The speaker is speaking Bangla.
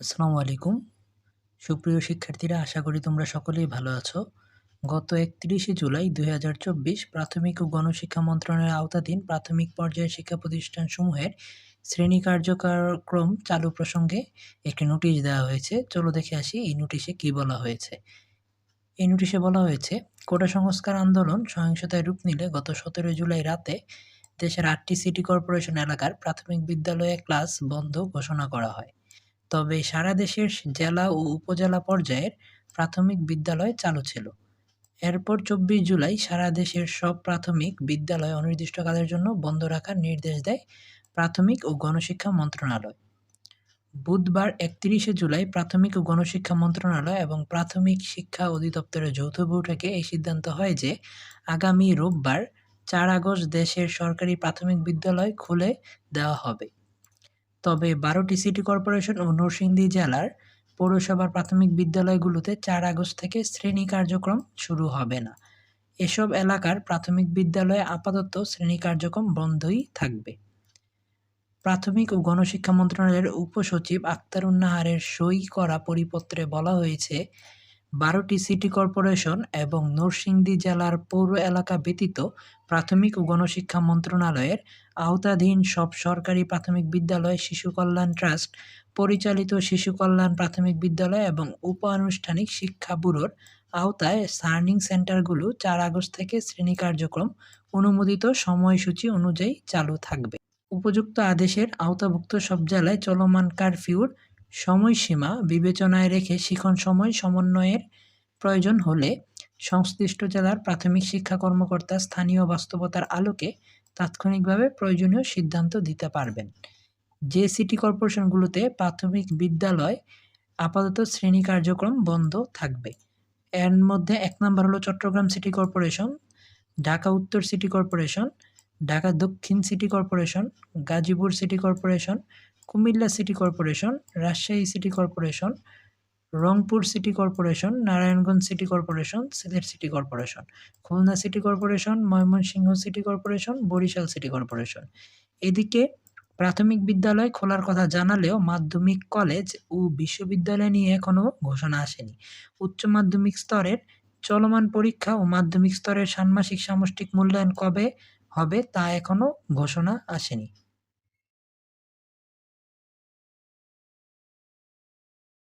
আসসালামু আলাইকুম। সুপ্রিয় শিক্ষার্থীরা, আশা করি তোমরা সকলেই ভালো আছো। গত একত্রিশে জুলাই দুই হাজার চব্বিশ প্রাথমিক ও গণশিক্ষা মন্ত্রণালয়ের আওতাধীন প্রাথমিক পর্যায়ের শিক্ষা প্রতিষ্ঠানসমূহের শ্রেণি কার্যক্রম চালু প্রসঙ্গে একটি নোটিশ দেওয়া হয়েছে। চলো দেখে আসি এই নোটিশে কি বলা হয়েছে। এই নোটিশে বলা হয়েছে, কোটা সংস্কার আন্দোলন সহিংসতায় রূপ নিলে গত সতেরো জুলাই রাতে দেশের আটটি সিটি কর্পোরেশন এলাকার প্রাথমিক বিদ্যালয়ে ক্লাস বন্ধ ঘোষণা করা হয়। তবে সারা দেশের জেলা ও উপজেলা পর্যায়ের প্রাথমিক বিদ্যালয় চালু ছিল। এরপর চব্বিশ জুলাই সারা দেশের সব প্রাথমিক বিদ্যালয় অনির্দিষ্টকালের জন্য বন্ধ রাখার নির্দেশ দেয় প্রাথমিক ও গণশিক্ষা মন্ত্রণালয়। বুধবার একত্রিশে জুলাই প্রাথমিক ও গণশিক্ষা মন্ত্রণালয় এবং প্রাথমিক শিক্ষা অধিদপ্তরের যৌথ বৈঠকে এই সিদ্ধান্ত হয় যে আগামী রোববার চার আগস্ট দেশের সরকারি প্রাথমিক বিদ্যালয় খুলে দেওয়া হবে। তবে বারোটি সিটি কর্পোরেশন ও নরসিংদী জেলার পৌরসভার প্রাথমিক বিদ্যালয়গুলোতে চার আগস্ট থেকে শ্রেণি কার্যক্রম শুরু হবে না। এসব এলাকার প্রাথমিক বিদ্যালয়ে আপাতত শ্রেণি কার্যক্রম বন্ধই থাকবে। প্রাথমিক ও গণশিক্ষা মন্ত্রণালয়ের উপসচিব আক্তারুন্নাহারের সই করা পরিপত্রে বলা হয়েছে বারোটি সিটি কর্পোরেশন এবং নরসিংদী জেলার পৌর এলাকা ব্যতীত প্রাথমিক ও গণশিক্ষা মন্ত্রণালয়ের আওতাধীন সব সরকারি প্রাথমিক বিদ্যালয়, শিশু কল্যাণ ট্রাস্ট, পরিচালিত শিশু কল্যাণ প্রাথমিক বিদ্যালয় এবং উপ আনুষ্ঠানিক শিক্ষা ব্যুরোর আওতায় সার্নিং সেন্টারগুলো চার আগস্ট থেকে শ্রেণি কার্যক্রম অনুমোদিত সময়সূচি অনুযায়ী চালু থাকবে। উপযুক্ত আদেশের আওতাভুক্ত সব জেলায় চলমান কারফিউর সময়সীমা বিবেচনায় রেখে শিখন সময় সমন্বয়ের প্রয়োজন হলে সংশ্লিষ্ট জেলার প্রাথমিক শিক্ষা কর্মকর্তা স্থানীয় বাস্তবতার আলোকে তাৎক্ষণিকভাবে প্রয়োজনীয় সিদ্ধান্ত দিতে পারবেন। যে সিটি কর্পোরেশনগুলোতে প্রাথমিক বিদ্যালয় আপাতত শ্রেণি কার্যক্রম বন্ধ থাকবে। এর মধ্যে এক নম্বর হলো চট্টগ্রাম সিটি কর্পোরেশন, ঢাকা উত্তর সিটি কর্পোরেশন, ঢাকা দক্ষিণ city corporation, Gazipur city corporation Cumilla city corporation, Rajshahi city corporation, Rangpur city corporation, Narayanganj city corporation, Sylhet city corporation, Khulna city corporation, Mymensingh city corporation, Barishal city corporation. এদিকে প্রাথমিক বিদ্যালয় খোলার কথা জানালেও মাধ্যমিক কলেজ ও বিশ্ববিদ্যালয় নিয়ে এখনও ঘোষণা আসেনি। উচ্চ মাধ্যমিক স্তরের চলমান পরীক্ষা ও মাধ্যমিক স্তরের ষান্মাসিক সামষ্টিক মূল্যায়ন কবে হবে তা এখনও ঘোষণা আসেনি।